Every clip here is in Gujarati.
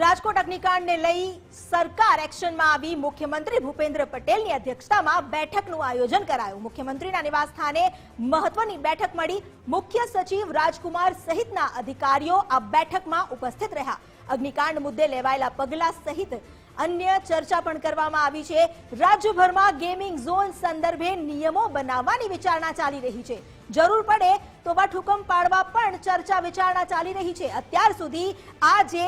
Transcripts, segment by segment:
રાજકોટ અગ્નિકાંડને લઈ સરકાર એક્શનમાં આવી. મુખ્યમંત્રી ભૂપેન્દ્ર પટેલની અધ્યક્ષતામાં બેઠકનું આયોજન કરાયું. મુખ્યમંત્રીના નિવાસસ્થાને મહત્વની બેઠક મળી. મુખ્ય સચિવ રાજકુમાર સહિતના અધિકારીઓ આ બેઠકમાં ઉપસ્થિત રહ્યા. અગ્નિકાંડ મુદ્દે લેવાયેલા પગલાં સહિત અન્ય ચર્ચા પણ કરવામાં આવી છે. રાજ્યભરમાં ગેમિંગ ઝોન સંદર્ભે નિયમો બનાવવાની વિચારણા ચાલી રહી છે. જરૂર પડે તો વટહુકમ પાડવા પણ ચર્ચા વિચારણા ચાલી રહી છે. અત્યાર સુધી આ જે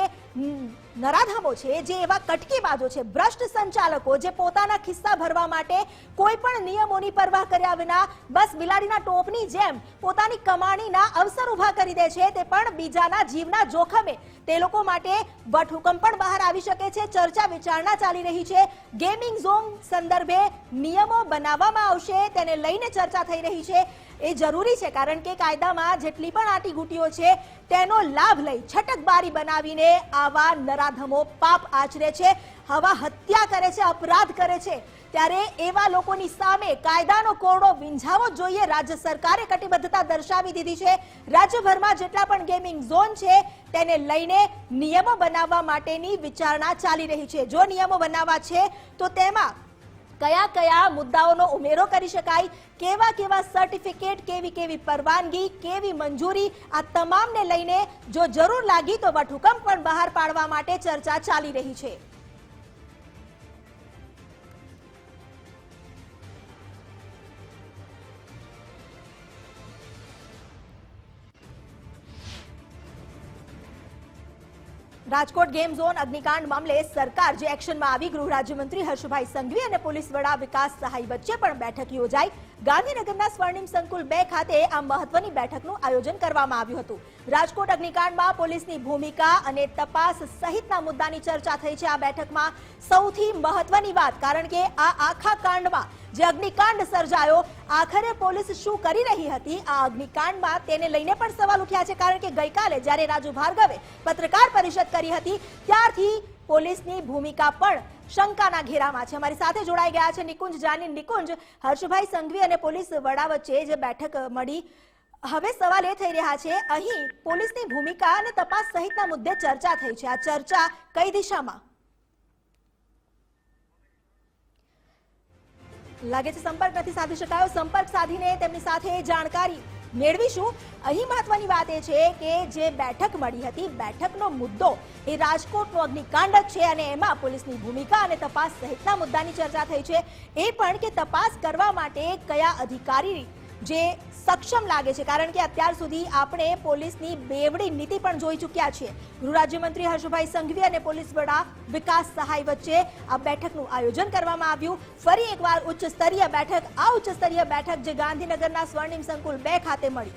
નરાધમો છે, જે એવા કટકીબાજો છે, ભ્રષ્ટ સંચાલકો જે પોતાના ખિસ્સા ભરવા માટે કોઈ પણ નિયમોની પરવાહ કર્યા વિના બસ બિલાડીના ટોપની જેમ પોતાની કમાણીના અવસર ઊભા કરી દે છે, તે પણ બીજાના જીવના જોખમે. તે લોકો માટે વટહુકમ પણ બહાર આવી શકે છે. ચર્ચા વિચારણા ચાલી રહી છે. ગેમિંગ ઝોન સંદર્ભે નિયમો બનાવવામાં આવશે, તેને લઈને ચર્ચા થઈ રહી છે. એ જરૂરી છે, કારણ કે કાયદામાં જેટલી પણ આટીઘૂટીઓ છે, તેનો લાભ લઈ છટકબારી બનાવીને આવા નરાધમો પાપ આચરે છે, હવા હત્યા કરે છે, અપરાધ કરે છે. ત્યારે એવા લોકોની સામે કાયદાનો કોરડો વિંઝાવો જોઈએ. રાજ્ય સરકારે કટિબદ્ધતા દર્શાવી દીધી છે. રાજ્યભરમાં જેટલા પણ ગેમિંગ ઝોન છે, તેને લઈને નિયમો બનાવવા માટેની વિચારણા ચાલી રહી છે. જો નિયમો બનાવવા છે, તો તેમાં કયા કયા મુદ્દાઓનો ઉમેરો કરી શકાય, કેવા કેવા સર્ટિફિકેટ કેવી કેવી પરવાનગી, કેવી મંજૂરી, આ તમામને લઈને જો જરૂર લાગી તો વટહુકમ પણ બહાર પાડવા માટે ચર્ચા ચાલી રહી છે. રાજકોટ ગેમ ઝોન અગ્નિકાંડ મામલે સરકાર જે એક્શનમાં આવી, ગૃહ રાજ્યમંત્રી હર્ષભાઈ સંઘવી અને પોલીસ વડા વિકાસ સહાય વચ્ચે પણ બેઠક યોજાઈ. ગાંધીનગરના સ્વર્ણિમ સંકુલ બે ખાતે આ મહત્વની બેઠકનું આયોજન કરવામાં આવ્યું હતું. રાજકોટ અગ્નિકાંડમાં પોલીસની ભૂમિકા અને તપાસ સહિતના મુદ્દાની ચર્ચા થઈ છે આ બેઠકમાં. સૌથી મહત્વની વાત, કારણ કે આ આખા કાંડમાં જે અગ્નિકાંડ સર્જાયો, આખરે પોલીસ શું કરી રહી હતી? આ અગ્નિકાંડમાં તેને લઈને પણ સવાલ ઉઠ્યા છે, કારણ કે ગઈકાલે જ્યારે રાજુ ભાર્ગવે પત્રકાર પરિષદ કરી હતી, ત્યારથી પોલીસની ભૂમિકા પણ શંકાના ઘેરામાં છે. અમારી સાથે જોડાઈ ગયા છે નિકુંજ જાની. નિકુંજ, હર્ષભાઈ સંઘવી અને પોલીસ વડા વચ્ચે જે બેઠક મળી, હવે સવાલ એ થઈ રહ્યા છે, અહીં પોલીસની ભૂમિકા અને તપાસ સહિતના મુદ્દે ચર્ચા થઈ છે. આ ચર્ચા કઈ દિશામાં? લાગે છે સંપર્ક નથી સાધી શકાયો. સંપર્ક સાધીને તેમની સાથે જાણકારી મેળવીશું. અહીં મહત્વની વાત એ છે કે જે બેઠક મળી હતી, બેઠકનો મુદ્દો એ રાજકોટનો અગ્નિકાંડ છે અને એમાં પોલીસની ભૂમિકા અને તપાસ સહિતના મુદ્દાની ચર્ચા થઈ છે. એ પણ કે તપાસ કરવા માટે કયા અધિકારી જે સક્ષમ લાગે છે. કારણ કે અત્યાર સુધી આપણે પોલીસની બેવડી નીતિ પણ જોઈ ચૂક્યા છીએ. ગૃહ રાજ્યમંત્રી હર્ષભાઈ સંઘવી અને પોલીસ વડા વિકાસ સહાય વચ્ચે આ બેઠકનું આયોજન કરવામાં આવ્યું. ફરી એકવાર ઉચ્ચ સ્તરીય બેઠક, આ ઉચ્ચ સ્તરીય બેઠક જે ગાંધીનગરના સ્વર્ણિમ સંકુલ બે ખાતે મળી.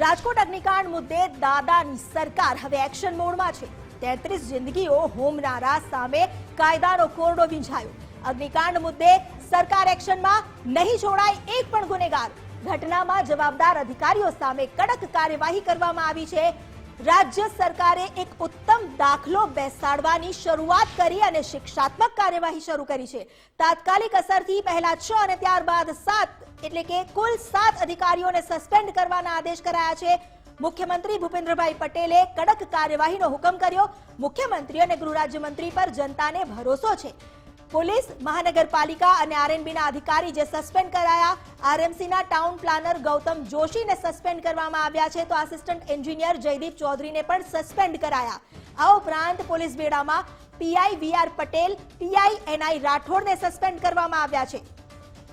રાજકોટ અગ્નિકાંડ મુદ્દે દાદાની સરકાર હવે એક્શન મોડમાં છે. તેત્રીસ જિંદગીઓ હોમનારા સામે કાયદાનો કોરડો વીંઝાયો અગ્નિકાંડ મુદ્દે સરકાર એક્શનમાં નહીં જોડાય એક પણ ગુનેગાર. ઘટનામાં જવાબદાર અધિકારીઓ સામે કડક કાર્યવાહી કરવામાં આવી છે. રાજ્ય સરકારે એક ઉત્તમ દાખલો બેસાડવાની શરૂઆત કરી અને શિક્ષાત્મક કાર્યવાહી શરૂ કરી છે. તાત્કાલિક અસરથી પહેલા છ અને ત્યારબાદ સાત એટલે કે કુલ સાત અધિકારીઓને સસ્પેન્ડ કરવાના આદેશ કરાયા છે. મુખ્યમંત્રી ભૂપેન્દ્રભાઈ પટેલે કડક કાર્યવાહીનો હુકમ કર્યો. મુખ્યમંત્રી અને ગૃહ રાજ્યમંત્રી પર જનતાને ભરોસો છે. પોલીસ, મહાનગરપાલિકા અને આરએનબીના અધિકારી જે સસ્પેન્ડ કરાયા, આરએમસીના ટાઉન પ્લાનર ગૌતમ જોશીને સસ્પેન્ડ કરવામાં આવ્યા છે, તો આસિસ્ટન્ટ એન્જિનિયર જયદીપ ચૌધરીને પણ સસ્પેન્ડ કરાયા. આ ઉપરાંત police બેડામાં PI VR Patel, PI NI રાઠોડને suspend કરવામાં આવ્યા છે.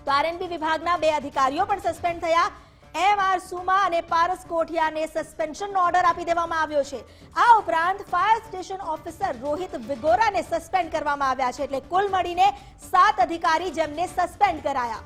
તો આરએનબી વિભાગના બે અધિકારીઓ પણ સસ્પેન્ડ થયા. એમ આર સુમા અને પારસ કોઠિયાને સસ્પેન્શનનો ઓર્ડર આપી દેવામાં આવ્યો છે. આ ઉપરાંત ફાયર સ્ટેશન ઓફિસર રોહિત વિગોરાને સસ્પેન્ડ કરવામાં આવ્યા છે. એટલે કુલ મળીને સાત અધિકારી જેમને સસ્પેન્ડ કરાયા.